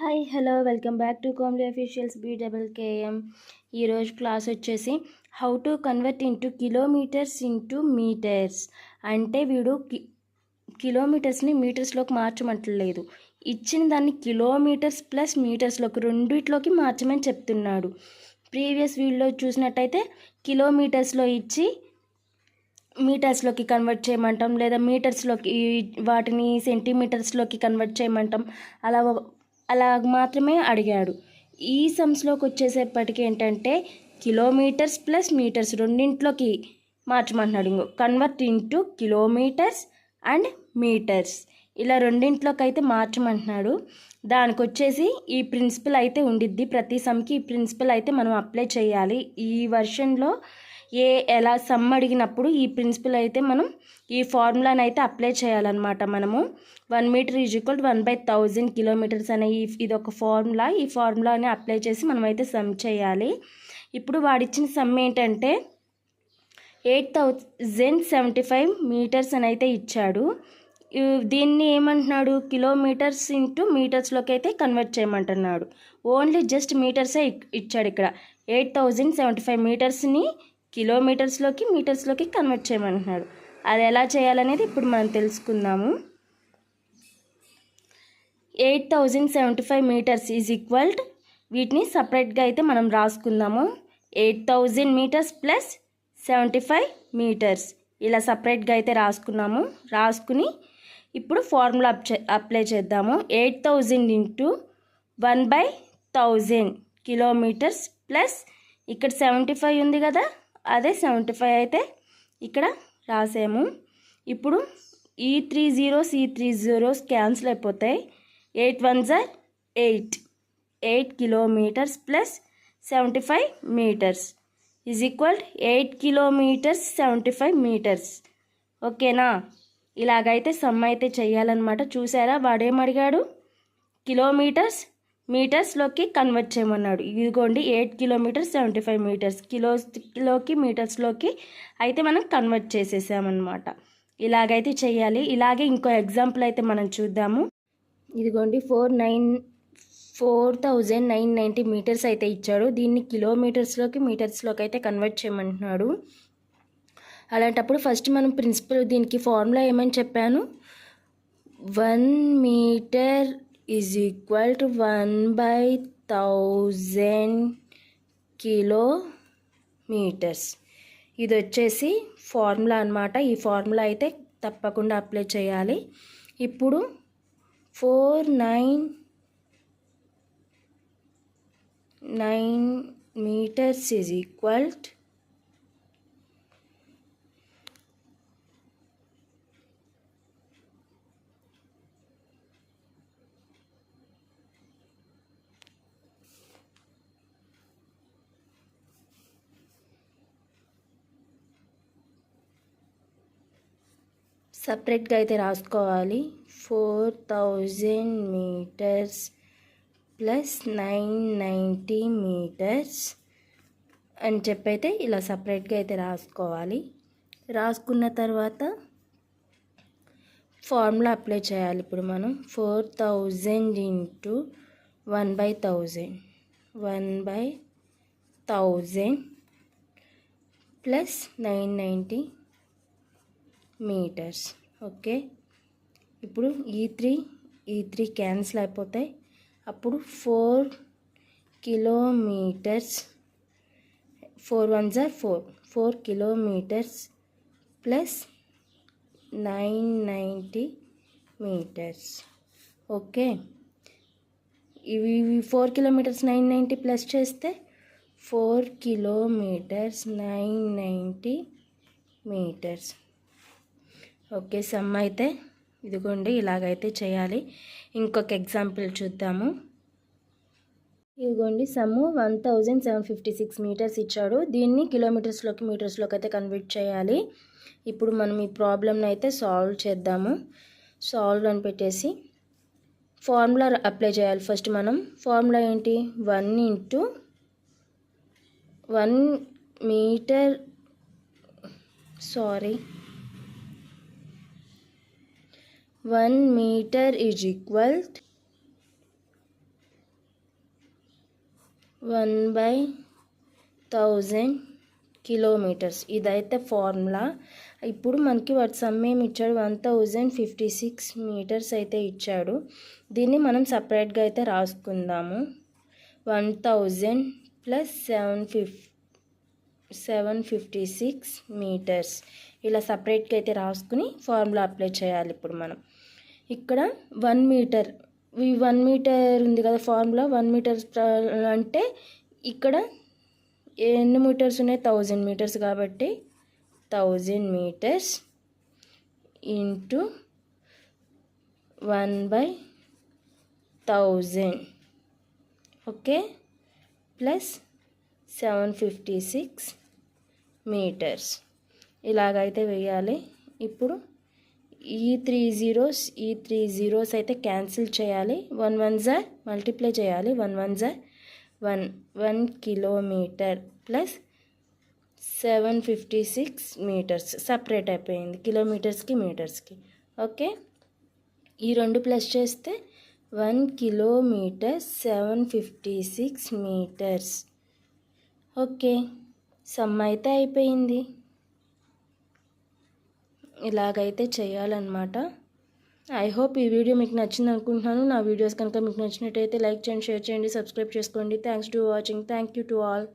Hi hello welcome back to Komli officials బీ కేఎం ఈరోజు క్లాస్ వచ్చేసి how to convert into kilometres into metres. అంటే వీడు కి కిలోమీటర్స్ని మీటర్స్లోకి మార్చమంటలేదు. ఇచ్చిన దాన్ని కిలోమీటర్స్ ప్లస్ మీటర్స్లోకి రెండిట్లోకి మార్చమని చెప్తున్నాడు. ప్రీవియస్ వీడియోలో చూసినట్టయితే కిలోమీటర్స్లో ఇచ్చి మీటర్స్లోకి కన్వర్ట్ చేయమంటాం లేదా మీటర్స్లోకి వాటిని సెంటీమీటర్స్లోకి కన్వర్ట్ చేయమంటాం. అలా అలా మాత్రమే అడిగాడు. ఈ సమ్స్లోకి వచ్చేసేపటికి ఏంటంటే కిలోమీటర్స్ ప్లస్ మీటర్స్ రెండింట్లోకి మార్చమంటున్నాడు ఇంకో. Convert into kilometres and metres. ఇలా రెండింటిలోకి అయితే మార్చమంటున్నాడు. దానికి వచ్చేసి ఈ ప్రిన్సిపల్ అయితే ఉండిద్ది. ప్రతి సమ్కి ఈ ప్రిన్సిపల్ అయితే మనం అప్లై చేయాలి. ఈ వర్షన్లో ఏ ఎలా సమ్ అడిగినప్పుడు ఈ ప్రిన్సిపల్ అయితే మనం ఈ ఫార్ములాని అయితే అప్లై చేయాలన్నమాట మనము. One metre is equal one by thousand kilometres అనే ఈ ఇది ఒక ఫార్ములా. ఈ ఫార్ములాని అప్లై చేసి మనమైతే సమ్ చేయాలి. ఇప్పుడు వాడిచ్చిన సమ్ ఏంటంటే eight thousand seventy five metres అని అయితే ఇచ్చాడు. దీన్ని ఏమంటున్నాడు? కిలోమీటర్స్ ఇంటూ మీటర్స్లోకి అయితే కన్వర్ట్ చేయమంటున్నాడు. ఓన్లీ జస్ట్ మీటర్సే ఇచ్చాడు ఇక్కడ. ఎయిట్ థౌజండ్ సెవెంటీ ఫైవ్ మీటర్స్ని కిలోమీటర్స్లోకి మీటర్స్లోకి కన్వర్ట్ చేయమంటున్నాడు. అది ఎలా చేయాలనేది ఇప్పుడు మనం తెలుసుకుందాము. Eight thousand seventy five metres is equal to వీటిని సపరేట్గా అయితే మనం రాసుకుందాము. Eight thousand metres plus seventy five metres ఇలా సపరేట్గా అయితే రాసుకున్నాము. రాసుకుని ఇప్పుడు ఫార్ములా అప్ చే- అప్లై చేద్దాము. Eight thousand into one by thousand kilometres plus ఇక్కడ సెవెంటీ ఫైవ్ ఉంది కదా. అదే సెవెంటీ ఫైవ్ అయితే ఇక్కడ రాసాము. ఇప్పుడు ఈ త్రీ జీరోస్ ఈ త్రీ జీరోస్ క్యాన్సిల్ అయిపోతాయి. Eight one jar eight eight kilometres plus seventy five metres is equal eight kilometres seventy five metres ఓకేనా ఇలాగైతే సమ్ అయితే చేయాలన్నమాట చూసారా? వాడేం అడిగాడు? కిలోమీటర్స్ మీటర్స్లోకి కన్వర్ట్ చేయమన్నాడు. ఇదిగోండి eight kilometres seventy five metres కిలోస్లోకి మీటర్స్లోకి అయితే మనం కన్వర్ట్ చేసేసామన్నమాట. ఇలాగైతే చేయాలి. ఇలాగే ఇంకో ఎగ్జాంపుల్ అయితే మనం చూద్దాము. ఇదిగోండి four nine four thousand nine ninety metres అయితే ఇచ్చాడు. దీన్ని కిలోమీటర్స్లోకి మీటర్స్లోకి అయితే కన్వర్ట్ చేయమంటున్నాడు. అలాంటప్పుడు ఫస్ట్ మనం ప్రిన్సిపల్ దీనికి ఫార్ములా ఏమని చెప్పాను? One metre is equal to one by thousand kilometres ఇది వచ్చేసి ఫార్ములా అన్నమాట. ఈ ఫార్ములా అయితే తప్పకుండా అప్లై చేయాలి. ఇప్పుడు four nine nine metres is equal సపరేట్గా అయితే రాసుకోవాలి. Four thousand metres plus nine ninety metres అని చెప్పైతే ఇలా సపరేట్గా అయితే రాసుకోవాలి. రాసుకున్న తర్వాత ఫార్ములా అప్లై చేయాలి ఇప్పుడు మనం. Four thousand into one by thousand. One by thousand plus nine ninety. Metres. Okay? ఇప్పుడు ఈ త్రీ ఈ త్రీ క్యాన్సిల్ అయిపోతాయి. అప్పుడు four kilometres four one jar four. Four kilometres plus nine ninety metres. Okay? ఇవి four kilometres nine ninety plus చేస్తే four kilometres nine ninety metres. Okay sum అయితే ఇదిగోండి ఇలాగైతే చేయాలి. ఇంకొక ఎగ్జాంపుల్ చూద్దాము. ఇదిగోండి sum one thousand seven fifty six metres ఇచ్చాడు. దీన్ని కిలోమీటర్స్లోకి మీటర్స్లోకి అయితే కన్వర్ట్ చేయాలి. ఇప్పుడు మనం ఈ ప్రాబ్లమ్ని అయితే సాల్వ్ చేద్దాము. సాల్వ్ అని పెట్టేసి ఫార్ములా అప్లై చేయాలి ఫస్ట్ మనం. ఫార్ములా ఏంటి? One into one metre sorry one metre is equal one by thousand kilometres. ఇదైతే ఫార్ములా. ఇప్పుడు మనకి వాటి సమ్మేం ఇచ్చాడు? One thousand fifty six metres అయితే ఇచ్చాడు. దీన్ని మనం సపరేట్గా అయితే రాసుకుందాము. One thousand plus seven fifty seven fifty six metres. ఇలా సపరేట్గా అయితే రాసుకుని ఫార్ములా అప్లై చేయాలి ఇప్పుడు మనం. ఇక్కడ వన్ మీటర్ ఈ వన్ మీటర్ ఉంది కదా ఫార్ములా వన్ మీటర్ అంటే ఇక్కడ ఎన్ని మీటర్స్ ఉన్నాయి? థౌజండ్ మీటర్స్ కాబట్టి thousand metres into one by thousand. Okay? Plus seven fifty six metres. ఇలాగైతే వేయాలి. ఇప్పుడు ఈ త్రీ జీరోస్ ఈ త్రీ జీరోస్ అయితే క్యాన్సిల్ చేయాలి. వన్ వన్ జా మల్టిప్లై చేయాలి. వన్ వన్ జా one one kilometre plus seven fifty six metres. Separate అయిపోయింది. కిలోమీటర్స్కి మీటర్స్కి. ఓకే? ఈ రెండు ప్లస్ చేస్తే one kilometre seven fifty six metres. Okay? Sum అయితే అయిపోయింది. ఇలాగైతే చేయాలన్నమాట. ఐ హోప్ ఈ వీడియో మీకు నచ్చింది అనుకుంటున్నాను నా వీడియోస్ కనుక మీకు నచ్చినట్టయితే లైక్ చేయండి షేర్ చేయండి సబ్స్క్రైబ్ చేసుకోండి. Thanks to watching thank you to all